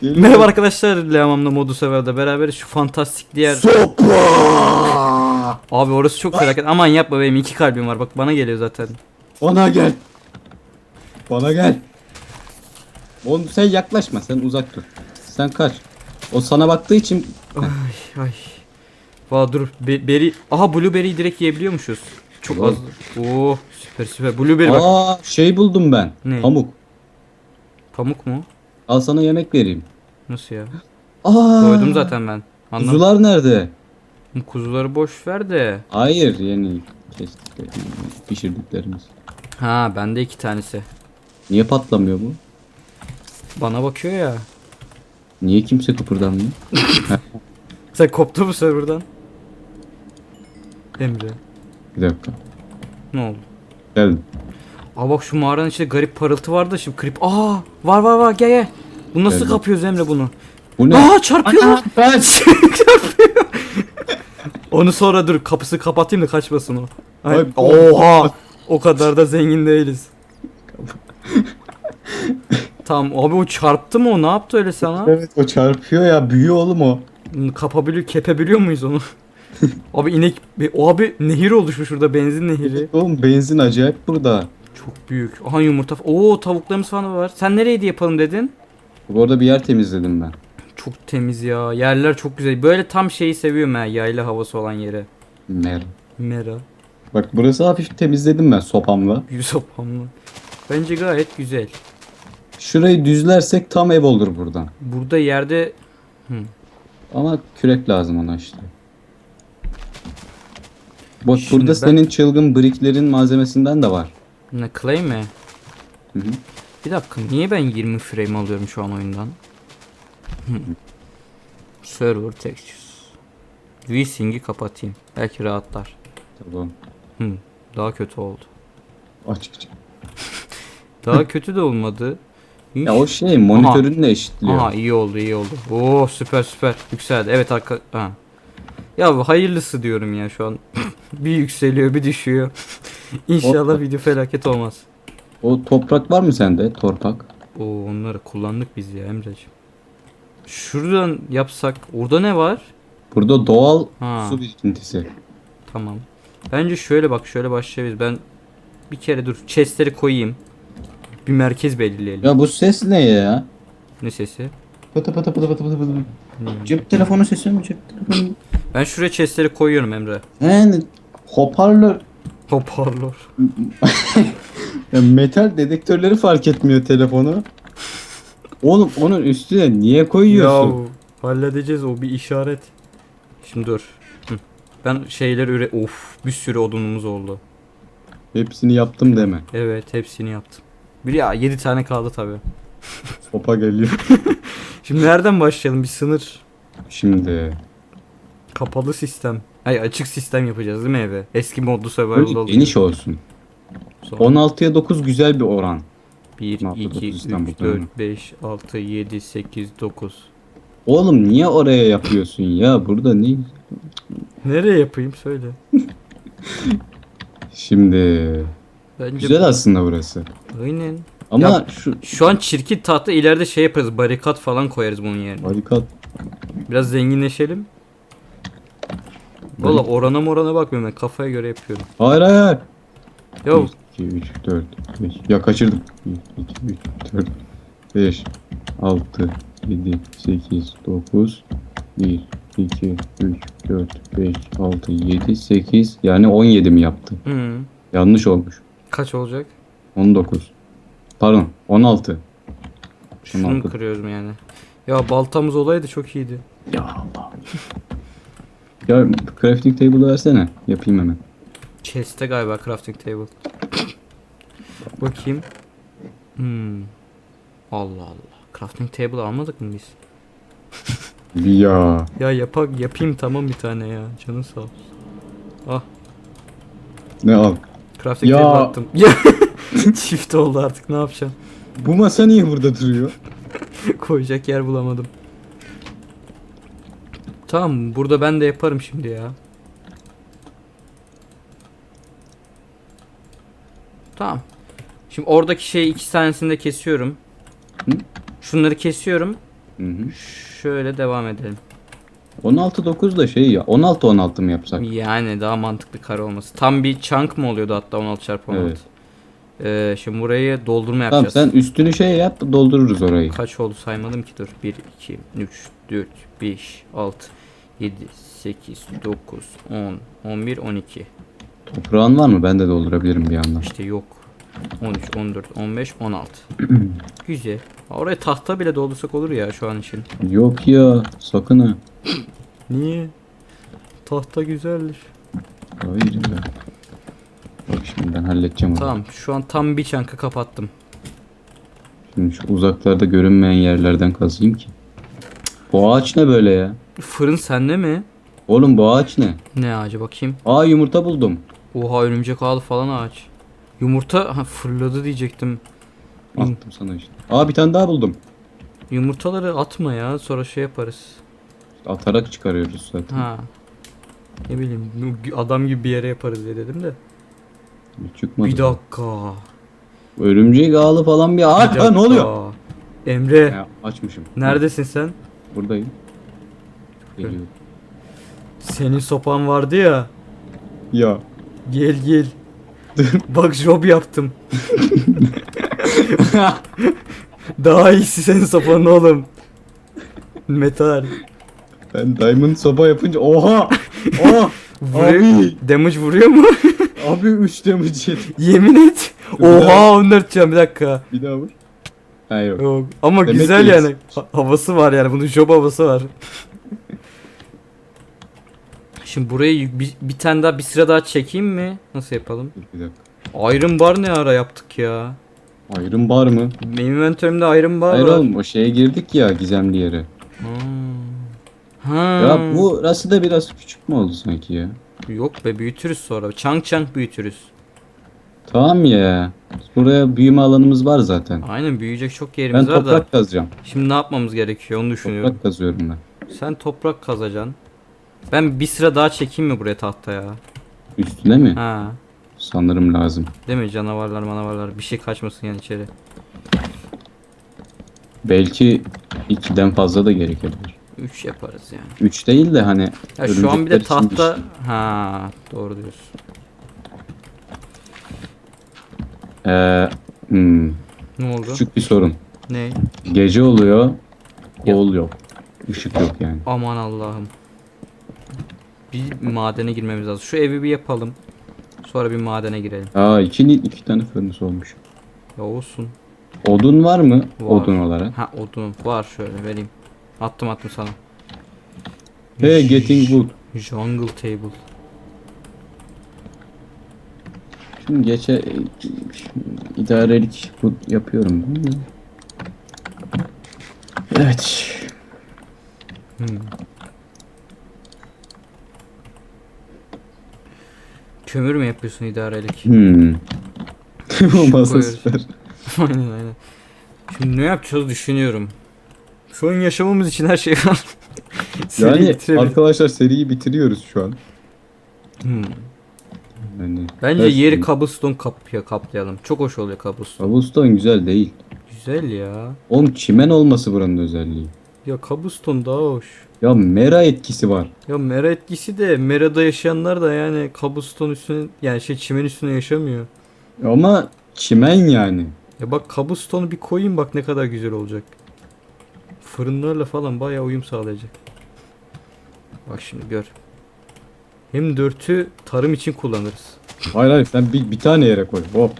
Geliyor. Merhaba arkadaşlar Leamam'la Modu Sever'de beraber şu fantastik diğer Sopa. Abi orası çok felaket aman yapma benim iki kalbim var bak bana geliyor zaten Bana gel. Bana gel. Oğlum sen yaklaşma sen uzak dur. Sen kaç. O sana baktığı için Ay ay Valla dur be- beri Aha blueberry'i direkt yiyebiliyormuşuz Çok az Oo süper süper blueberry bak Aa şey buldum ben. Ne? Pamuk. Pamuk mu? Al sana yemek vereyim. Nasıl ya? Aa. Doydum zaten ben Anladım Kuzular nerede? Kuzuları boş ver de Hayır yeni kestik pişirdiklerimiz. Ha bende iki tanesi Niye patlamıyor bu? Bana bakıyor ya Niye kimse kıpırdamıyor? Sen koptu mu serverdan? Emre Bir dakika. ne oldu? Geldim. Aa bak şu mağaranın içinde garip parıltı vardı şimdi krip. Aa var var var gel gel. Bu nasıl Geldim. kapıyoruz Emre bunu? Bu ne? Aa çarpıyor. Ana, ben- çarpıyor. Onu sonra dur kapısı kapatayım da kaçmasın o. Ay, oha. O kadar da zengin değiliz. tamam abi o çarptı mı o ne yaptı öyle sana? Evet o çarpıyor ya büyüyor oğlum o. Kapabiliyor kepebiliyor muyuz onu? abi inek o abi nehir oluşmuş şurada benzin nehiri. Oğlum benzin acayip burada. Çok büyük. Aha yumurta. Oo tavuklarımız falan var. Sen nereye yapalım dedin? Orada bir yer temizledim ben. Çok temiz ya. Yerler çok güzel. Böyle tam şeyi seviyorum ha. Yayla havası olan yere. Mer. Mera. Bak burası hafif temizledim ben sopamla. Yusufamlı. Bence gayet güzel. Şurayı düzlersek tam ev olur buradan. Burada yerde Ama kürek lazım ona işte. Bak Şimdi burada ben- senin çılgın bricklerin malzemesinden de var. ne clay mi? Hı hı. Bir dakika niye ben 20 frame alıyorum şu an oyundan? Server textures. VSync'i kapatayım. Belki rahatlar. Tamam. Hmm, daha kötü oldu. Açıkça. Daha kötü de olmadı. Ya o şey monitörünle eşitliyor. Aha iyi oldu iyi oldu. Oo süper süper yükseldi. Evet arka ha. Ya hayırlısı diyorum ya şu an. bir yükseliyor bir düşüyor. İnşallah video felaket olmaz. O toprak var mı sende? Torpak. Oo onları kullandık biz ya Emre'ciğim. Şuradan yapsak orada ne var? Burada doğal Ha su birikintisi. tamam. Bence şöyle bak şöyle başlayabiliriz. Ben bir kere dur chestleri koyayım. Bir merkez belirleyelim. Ya bu ses ne ya? Ne sesi? Pıtı pıtı pıtı pıtı pıtı pıtı. Hmm. Cep telefonu sesi mi cep telefonu? Ben şuraya chestleri koyuyorum Emre. He hoparlör. Hoparlör. Ya metal dedektörleri fark etmiyor telefonu. Oğlum onun üstüne niye koyuyorsun? Ya halledeceğiz o bir işaret. Şimdi dur. Hı. Ben şeyleri üre... Of bir sürü odunumuz oldu. Hepsini yaptım deme. Evet hepsini yaptım. Bir ya 7 tane kaldı tabi. Sopa geliyor. Şimdi nereden başlayalım? Bir sınır. Şimdi Kapalı sistem. Ay açık sistem yapacağız değil mi eve? Eski modlu survival oldu. geniş olsun. 16'ya 9 güzel bir oran. 1, Ne yaptı 2, dokuz 3, İstanbul'da 4, 5, 6, 7, 8, 9. Oğlum niye oraya yapıyorsun ya? Burada ne? Nereye yapayım söyle. Şimdi Bence güzel aslında burası. Aynen. Ama Ya- şu Şu an çirkin tahta ileride şey yaparız. Barikat falan koyarız bunun yerine. barikat Biraz zenginleşelim. Valla orana morana bakmıyorum ben kafaya göre yapıyorum. Hayır hayır. 1, 2, 3, 4, 5. Ya kaçırdım. 1, 2, 3, 4, 5, 6, 7, 8, 9, 1, 2, 3, 4, 5, 6, 7, 8. Yani 17 mi yaptı? hı, Yanlış olmuş. kaç olacak? 19. Pardon 16. Şunu Tamam. kırıyoruz mu yani? Ya baltamız olaydı çok iyiydi. Ya Allah. ya crafting table versene. Yapayım hemen. Chest'te galiba crafting table. Bakayım. Hmm. Allah Allah. Crafting table almadık mı biz? Ya. Ya yapak yapayım tamam bir tane ya. Canın sağ olsun. Ah Ne al. crafting Ya. table attım. Ya çift oldu artık ne yapacağım? Bu masa niye burada duruyor? Koyacak yer bulamadım. Tamam burada ben de yaparım şimdi ya. Tamam. Şimdi oradaki şey iki tanesini de kesiyorum. Hı? Şunları kesiyorum. Hı hı. Şöyle devam edelim. 16 9 da şey ya. 16 16 mı yapsak? Yani daha mantıklı kare olması. Tam bir chunk mı oluyordu hatta 16 çarpı 16? Evet. Ee, şimdi burayı doldurma Tamam yapacağız. sen üstünü şey yap doldururuz orayı. Kaç oldu saymadım ki dur. 1, 2, 3, 4, 5, 6, 7, 8, 9, 10, 11, 12. Toprağın var mı? Ben de doldurabilirim bir yandan. İşte yok. 13, 14, 15, 16. Güzel. Oraya tahta bile doldursak olur ya şu an için. Yok ya sakın ha. Niye? Tahta güzeldir. Hayır ya. Bak şimdi ben halledeceğim onu. Tamam şu an tam bir çankı kapattım. Şimdi şu uzaklarda görünmeyen yerlerden kazayım ki. Bu ağaç ne böyle ya? Fırın sende mi? Oğlum bu ağaç ne? Ne ağacı bakayım. Aa yumurta buldum. Oha örümcek ağlı falan ağaç. Yumurta ha, fırladı diyecektim. Attım sana işte. Aa bir tane daha buldum. Yumurtaları atma ya sonra şey yaparız. Atarak çıkarıyoruz zaten. Ha. Ne bileyim adam gibi bir yere yaparız diye dedim de. Çıkmadı. Bir dakika. Örümcek ağlı falan bir ağaç. Bir Ha, ne oluyor? Emre Ya, açmışım. neredesin sen? Buradayım. Geliyor. Senin sopan vardı ya. Ya. Gel gel. Bak job yaptım. Daha iyisi senin sopan oğlum. Metal. Ben diamond sopa yapınca oha! Oha! Vuruyor. Abi! Damage vuruyor mu? Abi 3 damage yedi. Yemin et. Bir daha- Oha 14 can bir dakika. Bir daha vur. Ha yok. Yok. Ama Demek güzel ki yani. Ha- havası var yani. Bunun job havası var. Şimdi burayı bir, bir tane daha bir sıra daha çekeyim mi? Nasıl yapalım? Bir dakika. Iron bar ne ara yaptık ya? Iron bar mı? Benim inventörümde Iron bar Hayır var. oğlum o şeye girdik ya gizemli yere. Ha. Ya bu burası da biraz küçük mü oldu sanki ya? Yok be büyütürüz sonra. Çank çank büyütürüz. Tamam ya. Buraya büyüme alanımız var zaten. Aynen büyüyecek çok Ben yerimiz var da. toprak kazacağım. Şimdi ne yapmamız gerekiyor onu düşünüyorum. Toprak kazıyorum ben. Sen toprak kazacaksın. Ben bir sıra daha çekeyim mi buraya tahtaya? Üstüne mi? Ha. Sanırım lazım. Değil mi canavarlar manavarlar bir şey kaçmasın yani içeri. Belki ikiden fazla da gerekebilir. 3 yaparız yani. Üç değil de hani Ya şu an bir de tahta ha doğru diyorsun. Ee, hmm, Ne oldu? küçük bir sorun. Ne? Gece oluyor. Ya. Kol yok. Işık yok yani. Aman Allah'ım. Bir madene girmemiz lazım. Şu evi bir yapalım. Sonra bir madene girelim. Aa iki, iki tane fırınız olmuş. Ya olsun. Odun var mı? Var. Odun olarak. Ha odun var şöyle vereyim. Attım attım sana. Hey getting wood. Jungle table. Şimdi geçe idarelik bu yapıyorum. Evet. Hmm. Kömür mü yapıyorsun idarelik? Hmm. o masa koyuyoruz. süper. aynen aynen. Şimdi ne yapacağız düşünüyorum. Şu an yaşamamız için her şey var. Yani arkadaşlar seriyi bitiriyoruz şu an. Hmm. Yani Bence yeri şey- cobblestone kapıya kaplayalım. Çok hoş oluyor cobblestone. Cobblestone güzel değil. Güzel ya. Oğlum çimen olması buranın özelliği. Ya cobblestone daha hoş. Ya mera etkisi var. Ya mera etkisi de merada yaşayanlar da yani cobblestone üstüne yani şey çimen üstüne yaşamıyor. Ama çimen yani. Ya bak cobblestone'u bir koyayım bak ne kadar güzel olacak. Fırınlarla falan bayağı uyum sağlayacak. Bak şimdi gör. Hem dörtü tarım için kullanırız. Hayır hayır sen bir, bir tane yere koy. Hop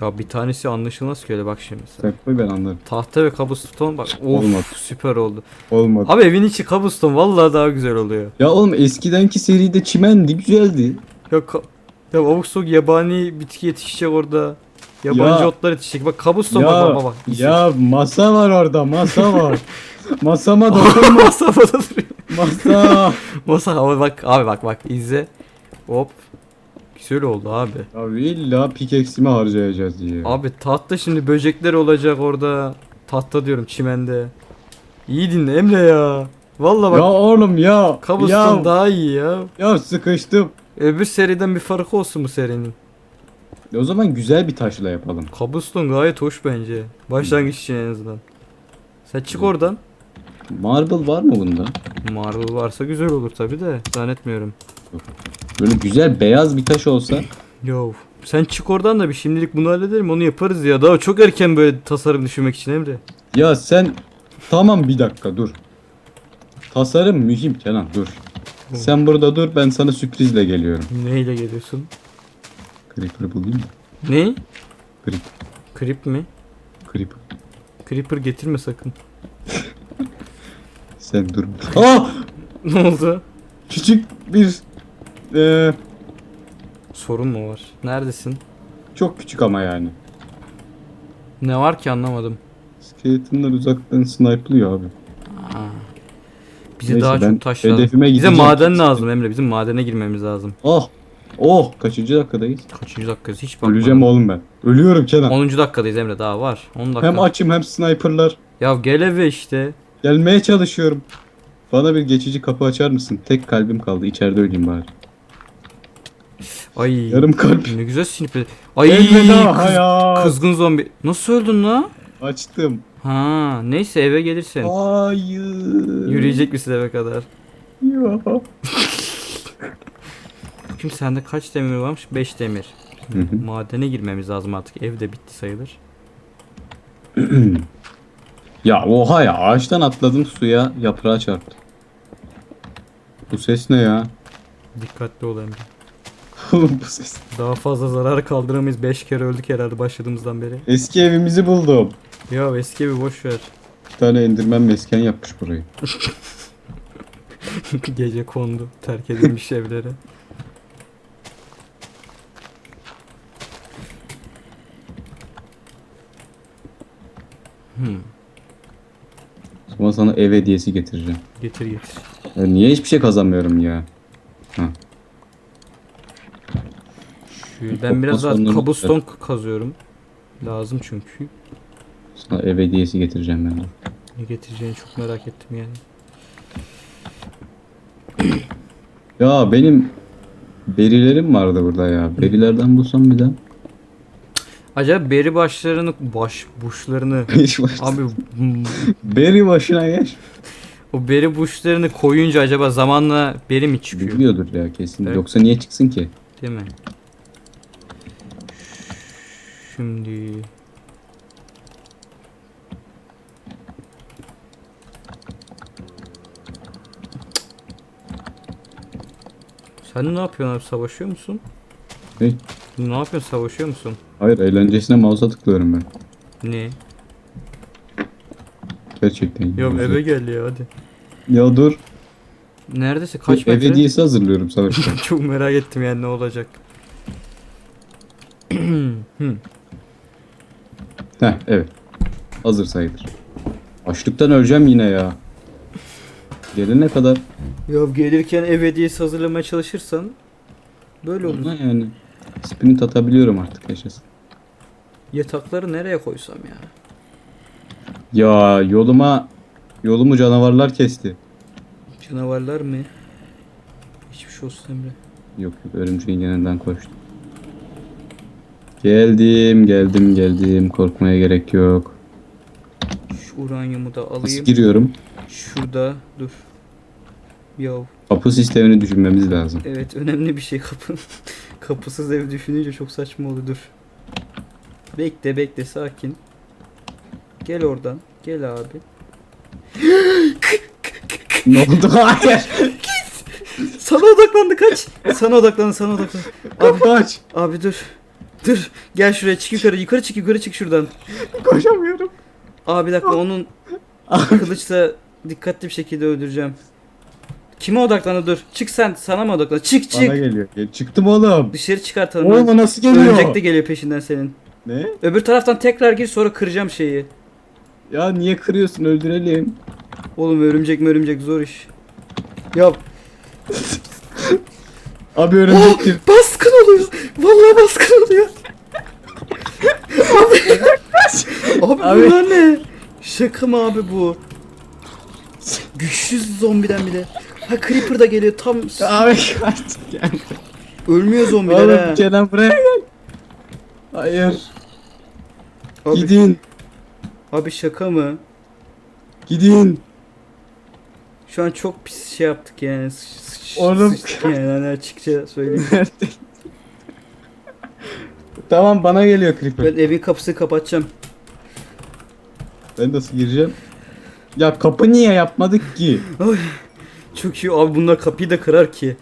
Ya bir tanesi anlaşılmaz ki öyle bak şimdi sen. koy ben anlarım. Tahta ve cobblestone bak of Olmadı. süper oldu. Olmadı. Abi evin içi cobblestone vallahi daha güzel oluyor. Ya oğlum eskidenki seride çimendi güzeldi. Ya ka- ya avuk sok yabani bitki yetişecek orada. Yabancı Ya. otlar yetişecek. Bak cobblestone ya, bak. bak. ya masa var orada masa var. Masama dokunma Masa havada duruyor. masa. Masa hava bak abi bak bak izle. Hop. Güzel oldu abi. Abi illa pikeksimi harcayacağız diye. Abi tahta şimdi böcekler olacak orada. Tahta diyorum çimende. İyi dinle Emre ya. Vallahi bak ya oğlum ya. ya, daha iyi ya. ya sıkıştım. Öbür seriden bir farkı olsun bu serinin. O zaman güzel bir taşla yapalım. Cobblestone gayet hoş bence. Başlangıç için en azından. Sen çık oradan. Marble var mı bunda? Marble varsa güzel olur tabi de zannetmiyorum. Böyle güzel beyaz bir taş olsa. Yo sen çık oradan da bir şimdilik bunu halledelim onu yaparız ya. Daha çok erken böyle tasarım düşünmek için Emre. Ya sen tamam bir dakika dur. Tasarım mühim Kenan dur. Sen burada dur ben sana sürprizle geliyorum. Neyle geliyorsun? Creeper bulayım mı? Ne? Creep, Creep mi? creeper. Creeper getirme sakın. Sen dur. Aa! ne oldu? Küçük bir eee, Sorun mu var? Neredesin? çok küçük ama yani. Ne var ki anlamadım. Skeletonlar uzaktan snipe'lıyor abi. Bize Neyse, daha ben çok taş lazım. hedefime Bize gideceğim. maden lazım Emre. Bizim madene girmemiz lazım. Oh! Oh! Kaçıncı dakikadayız? Kaçıncı dakikası hiç bakmadım. Öleceğim oğlum ben. Ölüyorum Kenan. 10. dakikadayız Emre daha var. 10 dakika. Hem açım hem sniperlar. Ya gel eve işte. Gelmeye çalışıyorum. Bana bir geçici kapı açar mısın? Tek kalbim kaldı. İçeride öleyim bari. Ay. Yarım kalp. Ne güzel sinip. Ay Elveda kız- hayat. kızgın zombi. Nasıl öldün la? Açtım. Ha, neyse eve gelirsin. Hayır. Yürüyecek misin eve kadar? Ya. Şimdi sende kaç demir varmış? 5 demir. Hı hı. Madene girmemiz lazım artık. Ev de bitti sayılır. ya oha ya ağaçtan atladım suya yaprağa çarptı. Bu ses ne ya? Dikkatli ol Emre. Oğlum bu ses. Daha fazla zarar kaldıramayız. 5 kere öldük herhalde başladığımızdan beri. Eski evimizi buldum. Ya eski evi boş ver. Bir tane endirmen mesken yapmış burayı. Gece kondu. Terk edilmiş evlere. Hmm. O zaman sana ev hediyesi getireceğim. Getir getir. Ya niye hiçbir şey kazanmıyorum ya? Şu, ben biraz daha sonları- cobblestone kazıyorum. Lazım çünkü. Sana ev hediyesi getireceğim ben. Ne getireceğini çok merak ettim yani. Ya benim berilerim vardı burada ya. Berilerden bulsam bir daha. Acaba beri başlarını, baş Hiç baş- abi hmm, Beri başına geç. o beri buşlarını koyunca acaba zamanla beri mi çıkıyor? Biliyordur ya kesin. Evet. Yoksa niye çıksın ki? Değil mi? Şimdi Sen ne yapıyorsun abi savaşıyor musun? Ne? Ne yapıyorsun savaşıyor musun? Hayır eğlencesine mouse'a tıklıyorum ben. Ne? Gerçekten. Ya eve gel ya hadi. Ya dur. Neredeyse kaç ev metre? hediyesi hazırlıyorum sana. Çok merak ettim yani ne olacak. Hmm. Heh evet. Hazır sayılır. Açlıktan öleceğim yine ya. Gelene kadar. Ya gelirken ev hediyesi hazırlamaya çalışırsan böyle olur. Ama yani. Sprint atabiliyorum artık yaşasın. Yatakları nereye koysam ya? Ya yoluma yolumu canavarlar kesti. Canavarlar mı? Hiçbir şey olsun Emre. Yok yok örümceğin yanından koştum. Geldim geldim geldim korkmaya gerek yok. Şu uranyumu da Nasıl alayım. giriyorum? Şurada dur. Yav Kapı sistemini düşünmemiz lazım. evet önemli bir şey kapı. Kapısız ev düşününce çok saçma oldu dur. Bekle bekle sakin. Gel oradan. Gel abi. ne oldu? Hayır. Sana odaklandı kaç. Sana odaklandı sana odaklandı. Abi, Kapı aç. abi dur. Dur. Gel şuraya çık yukarı. Yukarı çık yukarı çık şuradan. Koşamıyorum. Abi bir dakika onun kılıçla dikkatli bir şekilde öldüreceğim. Kime odaklandı dur. Çık sen sana mı odaklan? Çık çık. Bana geliyor. Gel- Çıktım oğlum. Dışarı çıkartalım. Oğlum o nasıl geliyor? Örümcek de geliyor peşinden senin. Ne? Öbür taraftan tekrar gir sonra kıracağım şeyi. Ya niye kırıyorsun öldürelim. Oğlum örümcek mi örümcek zor iş. Ya Abi örümcek gir. baskın oluyor. Vallahi baskın oluyor. Abi. abi Abi. bunlar ne? Şaka mı abi bu? Güçsüz zombiden bile. Ha Creeper da geliyor tam Abi kaç gel. ölmüyor zombiler Oğlum ha. Kenan buraya gel. Hayır. Abi, Gidin. abi şaka mı? Gidin. Şu an çok pis şey yaptık yani. Sıç, sıç, Oğlum. sıçtık yani hani açıkça söyleyeyim. Tamam bana geliyor Creeper. ben evin kapısını kapatacağım. Ben nasıl gireceğim? Ya kapı niye yapmadık ki? Ay, çok iyi abi bunlar kapıyı da kırar ki.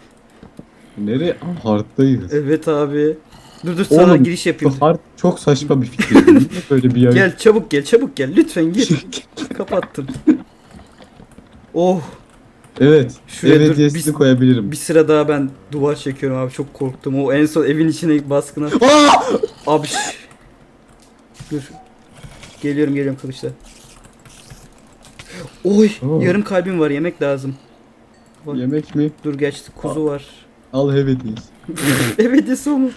Nereye? Aa, hard'dayız. Evet abi. Dur dur sana Oğlum, giriş yapayım. hard çok saçma bir fikir. Niye böyle bir yer? Gel çabuk gel çabuk gel lütfen gir. Kapattım. Oh evet. Şuraya Ev dur, bir- koyabilirim. bir sıra daha ben duvar çekiyorum abi çok korktum. O en son evin içine baskına. Aa! Abi. Dur. Geliyorum geliyorum kılıçla. Oy Oo. yarım kalbim var yemek lazım. Bak, Yemek mi? dur geçti kuzu var. Al ev hediyesi. ev hediyesi o mu?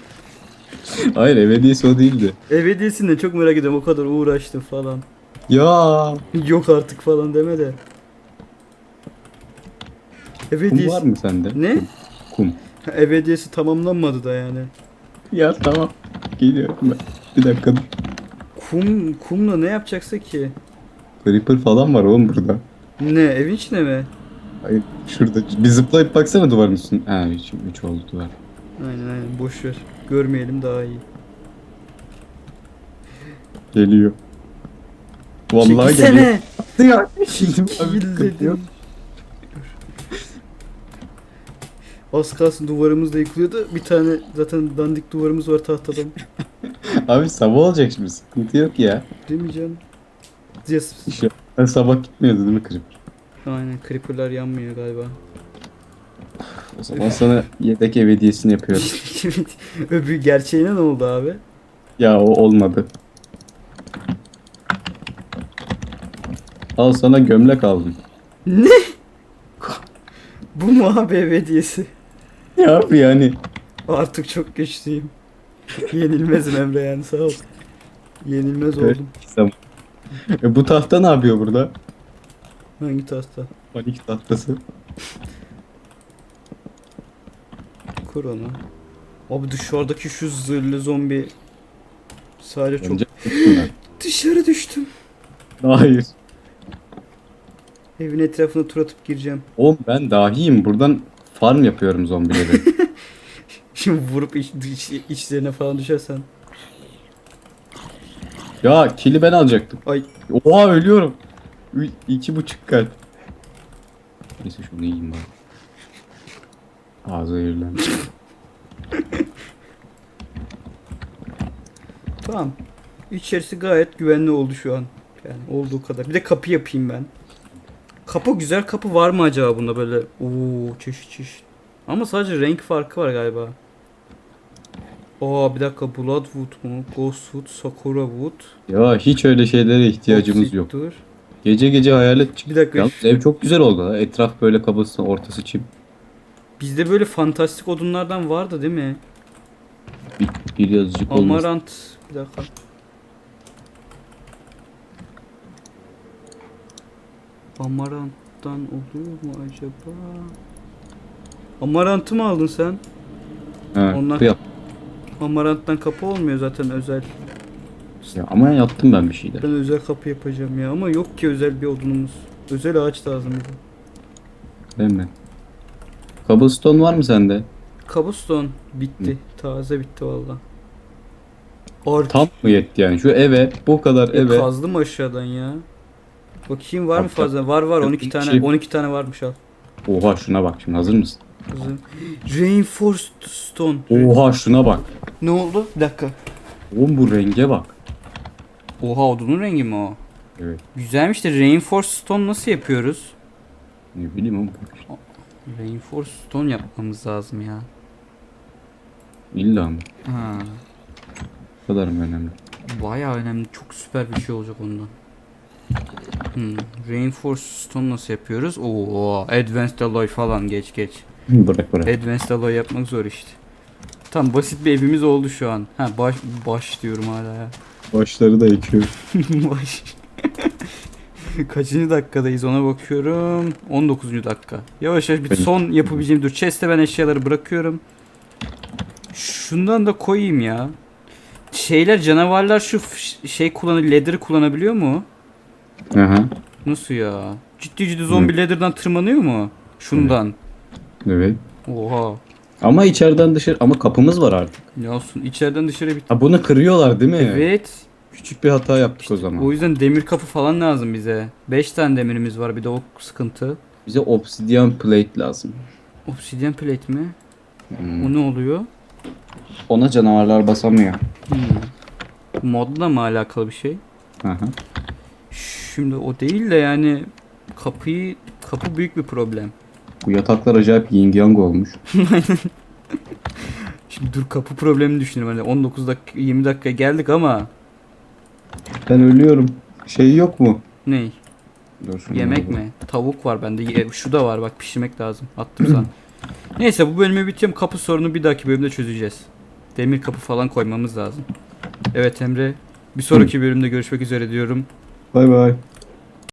Hayır ev hediyesi o değildi. Ev hediyesini de çok merak ediyorum o kadar uğraştım falan. Ya Yok artık falan deme de. Ev kum hediyesi. var mı sende? Ne? Kum. Ha, Ev hediyesi tamamlanmadı da yani. Ya tamam. Geliyorum ben. Bir dakika. dur. Kum kumla ne yapacaksa ki? Creeper falan var oğlum burada. Ne evin içine mi? Hayır şurada. Bir zıplayıp baksana duvarın üstüne. Ha 3, 3 oldu duvar. Aynen aynen boş ver. Görmeyelim daha iyi. Geliyor. Vallahi geliyor. Çekilsene. Ya. Şimdi abi Çekil dedim. Az kalsın duvarımız da yıkılıyordu. Bir tane zaten dandik duvarımız var tahtadan. Abi sabah olacak şimdi sıkıntı yok ya. Değil mi canım? Yes. Şu an sabah gitmiyordu değil mi Creeper? Aynen creeperlar yanmıyor galiba. O zaman sana yedek ev hediyesini yapıyorum. Öbür gerçeğine ne oldu abi? Ya o olmadı. Al sana gömlek aldım. Ne? Bu mu abi ev hediyesi? Ya abi yani. Artık çok güçlüyüm. Yenilmezim Emre yani sağ ol. Yenilmez Evet. oldum. Tamam. E, bu tahta ne yapıyor burada? Hangi tahta? Panik tahtası. Kur onu. Abi dışarıdaki şu zırhlı zombi sadece çok bunlar. dışarı düştüm. Hayır. Evin etrafına tur atıp gireceğim. Oğlum ben dahiyim. Buradan farm yapıyorum zombileri. Şimdi vurup iç, iç, içlerine falan düşersen. ya kili ben alacaktım. Ay Oha ölüyorum. Ü- iki buçuk kalp. Neyse şunu yiyeyim bari. Ağzı zehirlendi. tamam. İçerisi gayet güvenli oldu şu an. Yani olduğu kadar. Bir de kapı yapayım ben. Kapı güzel kapı var mı acaba bunda böyle? Oo çeşit çeşit. Ama sadece renk farkı var galiba. Aa bir dakika Bloodwood mu? Ghostwood, Sakura Wood. Ya hiç öyle şeylere ihtiyacımız yok. Dur. Gece gece hayalet çık. Bir dakika. Yalnız ev çok güzel oldu ha. Etraf böyle kabası ortası çim. Bizde böyle fantastik odunlardan vardı değil mi? Bir, bir yazıcık olmaz. Amarant. Bir dakika. Amarant'tan oluyor mu acaba? Amarant'ı mı aldın sen? Ha, Onlar- yap. Amarant'tan kapı olmuyor zaten özel. Ya ama yaptım ben bir şeyler. Ben özel kapı yapacağım ya ama yok ki özel bir odunumuz. Özel ağaç lazım bize. Değil mi? Cobblestone var mı sende? Cobblestone bitti. Taze bitti valla. Tam mı yetti yani? Şu eve bu kadar Ya eve. Kazdım aşağıdan ya. Bakayım var mı fazla? Var var Yok, 12 bir tane. şey- 12 tane varmış al. Oha şuna bak şimdi hazır mısın? Kızım. Reinforced stone. Oha şuna bak. Ne oldu? Bir dakika. Oğlum bu renge bak. Oha odunun rengi mi o? Evet. Güzelmiş de Reinforced stone nasıl yapıyoruz? Ne bileyim ama Reinforced stone yapmamız lazım ya. illa mı? Ha. Bu kadar mı önemli? Bayağı önemli. Çok süper bir şey olacak ondan. Hmm. Reinforced stone nasıl yapıyoruz? Oo, Advanced alloy falan geç geç. bırak bırak. Advanced alloy yapmak zor işte. Tam basit bir evimiz oldu şu an. Ha baş baş diyorum hala ya. Başları da ekiyor. baş. Kaçıncı dakikadayız ona bakıyorum. 19. dakika. Yavaş yavaş bir son yapabileceğim. Dur chest'e ben eşyaları bırakıyorum. Şundan da koyayım ya. Şeyler canavarlar şu şey kullanı leather kullanabiliyor mu? Aha. Nasıl ya? Ciddi ciddi zombi ladder'dan tırmanıyor mu? Şundan. Evet. Oha. Ama içeriden dışarı ama kapımız var artık. Ne olsun içeriden dışarı bir... Ha bunu kırıyorlar değil mi? Evet. Küçük bir hata yaptık o zaman. O yüzden demir kapı falan lazım bize. 5 tane demirimiz var bir de o sıkıntı. Bize obsidian plate lazım. Obsidian plate mi? Hmm. O ne oluyor? Ona canavarlar basamıyor. Hmm. Modla mı alakalı bir şey? Hı hı. Şimdi o değil de yani kapıyı kapı büyük bir problem. Bu yataklar acayip yin yang olmuş. Şimdi dur kapı problemini düşünüyorum. Hani 19 dakika 20 dakika geldik ama Ben ölüyorum. Şey yok mu? ne? Dur şunu Yemek alalım. mi? Tavuk var bende. Ye- Şu da var bak pişirmek lazım. Attım sana. Neyse bu bölümü bitiyorum. Kapı sorunu bir dahaki bölümde çözeceğiz. Demir kapı falan koymamız lazım. Evet Emre. Bir sonraki bölümde görüşmek üzere diyorum. Bay bay.